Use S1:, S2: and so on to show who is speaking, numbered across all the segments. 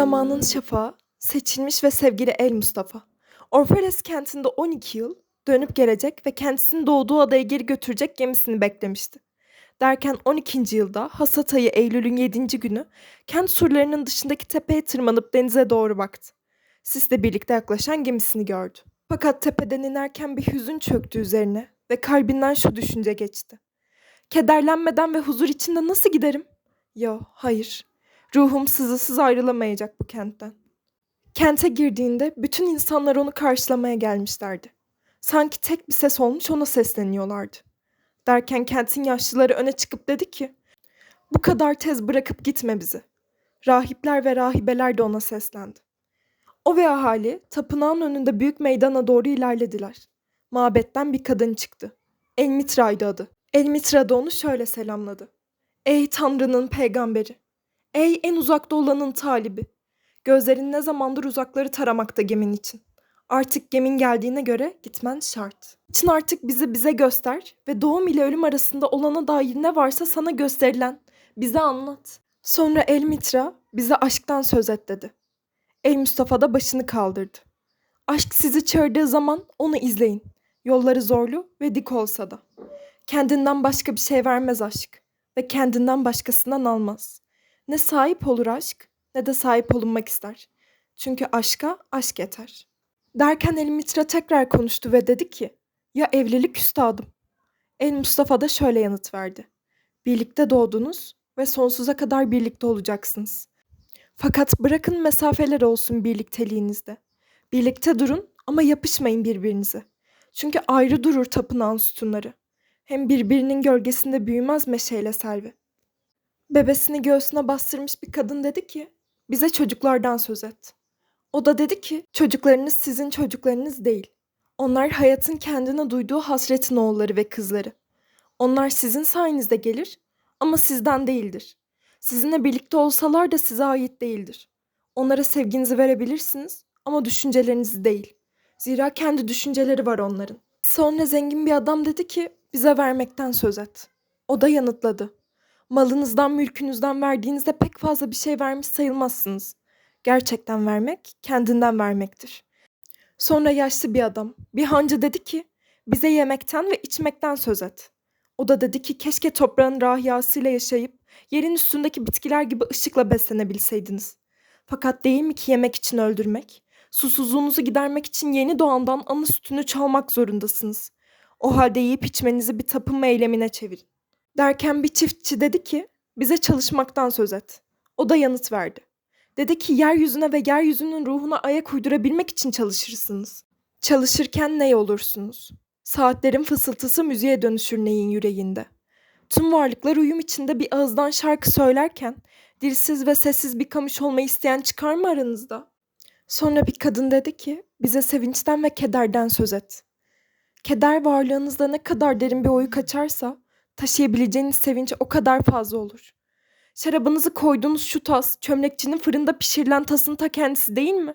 S1: Zamanın şafağı, seçilmiş ve sevgili El Mustafa. Orpheles kentinde 12 yıl dönüp gelecek ve kendisini doğduğu adaya geri götürecek gemisini beklemişti. Derken 12. yılda hasat ayı Eylül'ün 7. günü kent surlarının dışındaki tepeye tırmanıp denize doğru baktı. Sisle birlikte yaklaşan gemisini gördü. Fakat tepeden inerken bir hüzün çöktü üzerine ve kalbinden şu düşünce geçti. Kederlenmeden ve huzur içinde nasıl giderim? Yo, hayır. Ruhum sızısız ayrılamayacak bu kentten. Kente girdiğinde bütün insanlar onu karşılamaya gelmişlerdi. Sanki tek bir ses olmuş ona sesleniyorlardı. Derken kentin yaşlıları öne çıkıp dedi ki, bu kadar tez bırakıp gitme bizi. Rahipler ve rahibeler de ona seslendi. O ve ahali tapınağın önünde büyük meydana doğru ilerlediler. Mabetten bir kadın çıktı. Elmitra'ydı adı. Elmitra da onu şöyle selamladı. Ey Tanrı'nın peygamberi! Ey en uzakta olanın talibi! Gözlerin ne zamandır uzakları taramakta gemin için. Artık gemin geldiğine göre gitmen şart. İçin artık bizi bize göster ve doğum ile ölüm arasında olana dair ne varsa sana gösterilen bize anlat. Sonra El Mitra bize aşktan söz et dedi. El Mustafa da başını kaldırdı. Aşk sizi çağırdığı zaman onu izleyin. Yolları zorlu ve dik olsa da. Kendinden başka bir şey vermez aşk ve kendinden başkasından almaz. Ne sahip olur aşk ne de sahip olunmak ister. Çünkü aşka aşk yeter. Derken El Mitra tekrar konuştu ve dedi ki, ya evlilik üstadım? El Mustafa da şöyle yanıt verdi. Birlikte doğdunuz ve sonsuza kadar birlikte olacaksınız. Fakat bırakın mesafeler olsun birlikteliğinizde. Birlikte durun ama yapışmayın birbirinize. Çünkü ayrı durur tapınağın sütunları. Hem birbirinin gölgesinde büyümez meşeyle selvi. Bebesini göğsüne bastırmış bir kadın dedi ki, bize çocuklardan söz et. O da dedi ki, çocuklarınız sizin çocuklarınız değil. Onlar hayatın kendine duyduğu hasretin oğulları ve kızları. Onlar sizin sayenizde gelir ama sizden değildir. Sizinle birlikte olsalar da size ait değildir. Onlara sevginizi verebilirsiniz ama düşüncelerinizi değil. Zira kendi düşünceleri var onların. Sonra zengin bir adam dedi ki bize vermekten söz et. O da yanıtladı. Malınızdan, mülkünüzden verdiğinizde pek fazla bir şey vermiş sayılmazsınız. Gerçekten vermek, kendinden vermektir. Sonra yaşlı bir adam, bir hancı dedi ki, bize yemekten ve içmekten söz et. O da dedi ki keşke toprağın rahiyasıyla yaşayıp yerin üstündeki bitkiler gibi ışıkla beslenebilseydiniz. Fakat değil mi ki yemek için öldürmek? Susuzluğunuzu gidermek için yeni doğandan anı sütünü çalmak zorundasınız. O halde yiyip içmenizi bir tapınma eylemine çevirin. Derken bir çiftçi dedi ki, bize çalışmaktan söz et. O da yanıt verdi. Dedi ki yeryüzüne ve yeryüzünün ruhuna ayak uydurabilmek için çalışırsınız. Çalışırken ney olursunuz? Saatlerin fısıltısı müziğe dönüşür neyin yüreğinde. Tüm varlıklar uyum içinde bir ağızdan şarkı söylerken, dilsiz ve sessiz bir kamış olmayı isteyen çıkar mı aranızda? Sonra bir kadın dedi ki, bize sevinçten ve kederden söz et. Keder varlığınızda ne kadar derin bir oyu kaçarsa, taşıyabileceğiniz sevinç o kadar fazla olur. Şarabınızı koyduğunuz şu tas, çömlekçinin fırında pişirilen tasın ta kendisi değil mi?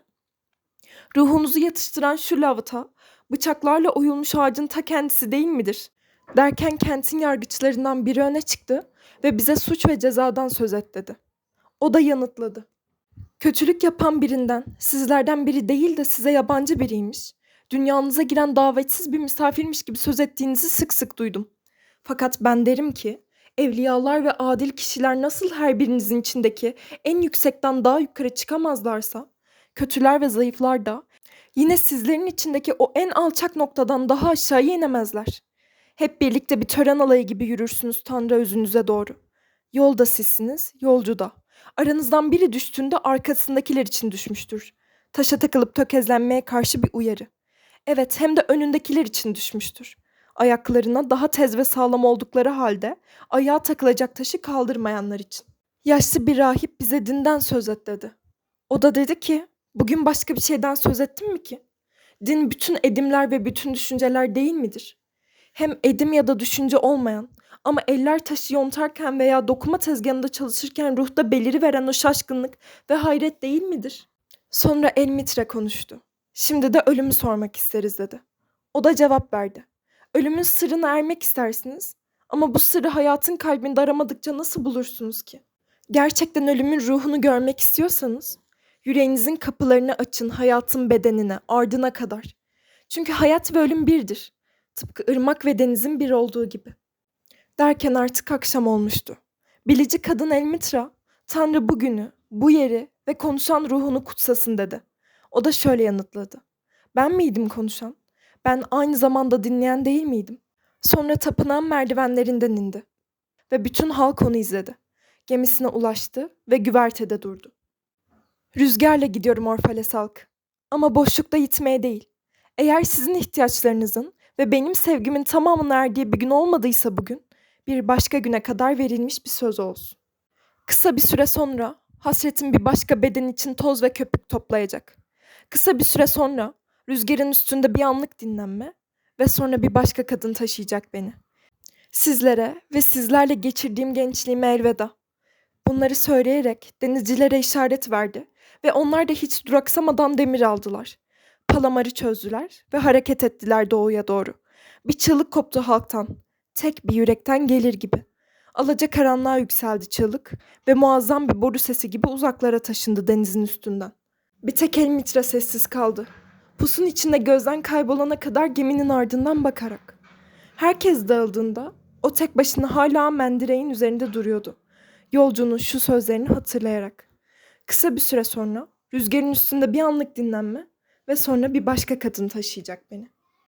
S1: Ruhunuzu yatıştıran şu lavata, bıçaklarla oyulmuş ağacın ta kendisi değil midir? Derken kentin yargıçlarından biri öne çıktı ve bize suç ve cezadan söz et dedi. O da yanıtladı. Kötülük yapan birinden, sizlerden biri değil de size yabancı biriymiş. Dünyanıza giren davetsiz bir misafirmiş gibi söz ettiğinizi sık sık duydum. Fakat ben derim ki, evliyalar ve adil kişiler nasıl her birinizin içindeki en yüksekten daha yukarı çıkamazlarsa, kötüler ve zayıflar da yine sizlerin içindeki o en alçak noktadan daha aşağıya inemezler. Hep birlikte bir tören alayı gibi yürürsünüz Tanrı özünüze doğru. Yolda sizsiniz, yolcu da. Aranızdan biri düştüğünde arkasındakiler için düşmüştür. Taşa takılıp tökezlenmeye karşı bir uyarı. Evet hem de önündekiler için düşmüştür. Ayaklarına daha tez ve sağlam oldukları halde ayağa takılacak taşı kaldırmayanlar için. Yaşlı bir rahip bize dinden söz et dedi. O da dedi ki, bugün başka bir şeyden söz ettim mi ki? Din bütün edimler ve bütün düşünceler değil midir? Hem edim ya da düşünce olmayan ama eller taşı yontarken veya dokuma tezgahında çalışırken ruhta beliri veren o şaşkınlık ve hayret değil midir? Sonra El Mitre konuştu. Şimdi de ölümü sormak isteriz dedi. O da cevap verdi. Ölümün sırrını ermek istersiniz ama bu sırrı hayatın kalbinde aramadıkça nasıl bulursunuz ki? Gerçekten ölümün ruhunu görmek istiyorsanız Yüreğinizin kapılarını açın hayatın bedenine, ardına kadar. Çünkü hayat ve ölüm birdir. Tıpkı ırmak ve denizin bir olduğu gibi. Derken artık akşam olmuştu. Bilici kadın Elmitra, Tanrı bugünü, bu yeri ve konuşan ruhunu kutsasın dedi. O da şöyle yanıtladı. Ben miydim konuşan? Ben aynı zamanda dinleyen değil miydim? Sonra tapınağın merdivenlerinden indi. Ve bütün halk onu izledi. Gemisine ulaştı ve güvertede durdu. Rüzgarla gidiyorum Orfales halk. Ama boşlukta gitmeye değil. Eğer sizin ihtiyaçlarınızın ve benim sevgimin tamamına erdiği bir gün olmadıysa bugün, bir başka güne kadar verilmiş bir söz olsun. Kısa bir süre sonra hasretim bir başka beden için toz ve köpük toplayacak. Kısa bir süre sonra rüzgarın üstünde bir anlık dinlenme ve sonra bir başka kadın taşıyacak beni. Sizlere ve sizlerle geçirdiğim gençliğime elveda. Bunları söyleyerek denizcilere işaret verdi ve onlar da hiç duraksamadan demir aldılar. Palamarı çözdüler ve hareket ettiler doğuya doğru. Bir çığlık koptu halktan. Tek bir yürekten gelir gibi. Alaca karanlığa yükseldi çığlık ve muazzam bir boru sesi gibi uzaklara taşındı denizin üstünden. Bir tek Elmitra sessiz kaldı. Pusun içinde gözden kaybolana kadar geminin ardından bakarak. Herkes dağıldığında o tek başına hala mendireğin üzerinde duruyordu. Yolcunun şu sözlerini hatırlayarak. Kısa bir süre sonra rüzgarın üstünde bir anlık dinlenme ve sonra bir başka kadın taşıyacak beni.